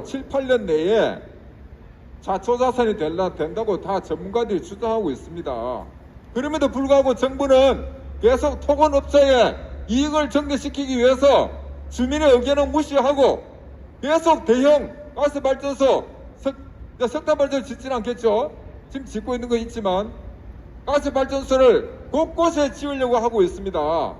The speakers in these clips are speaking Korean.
7, 8년 내에 자초자산이 된다고 다 전문가들이 주장하고 있습니다. 그럼에도 불구하고 정부는 계속 토건업자의 이익을 증대시키기 위해서 주민의 의견을 무시하고 계속 대형 가스발전소, 석탄발전소 짓지는 않겠죠. 지금 짓고 있는 거 있지만 가스발전소를 곳곳에 지으려고 하고 있습니다.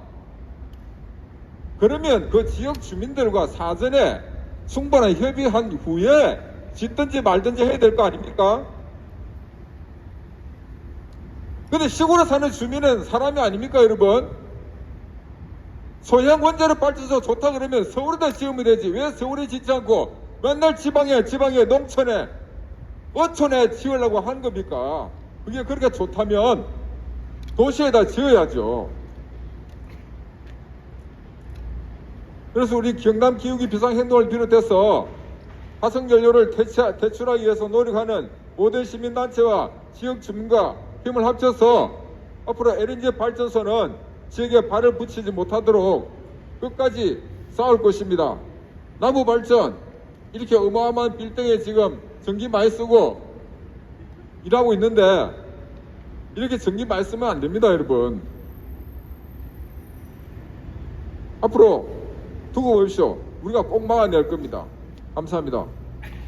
그러면 그 지역 주민들과 사전에 충분한 협의한 후에 짓든지 말든지 해야 될 거 아닙니까? 근데 시골에 사는 주민은 사람이 아닙니까, 여러분? 소형 원자력 발전소 좋다 그러면 서울에다 지으면 되지. 왜 서울에 짓지 않고 맨날 지방에, 지방에, 농촌에, 어촌에 지으려고 하는 겁니까? 그게 그렇게 좋다면 도시에다 지어야죠. 그래서 우리 경남 기후기 비상행동을 비롯해서 화석연료를 대체, 대출하기 위해서 노력하는 모든 시민단체와 지역 주민과 힘을 합쳐서 앞으로 LNG 발전소는 지역에 발을 붙이지 못하도록 끝까지 싸울 것입니다. 나무 발전 이렇게 어마어마한 빌딩에 지금 전기 많이 쓰고 일하고 있는데 이렇게 전기 많이 쓰면 안 됩니다, 여러분. 앞으로 두고 보십시오. 우리가 꼭 막아낼 겁니다. 감사합니다.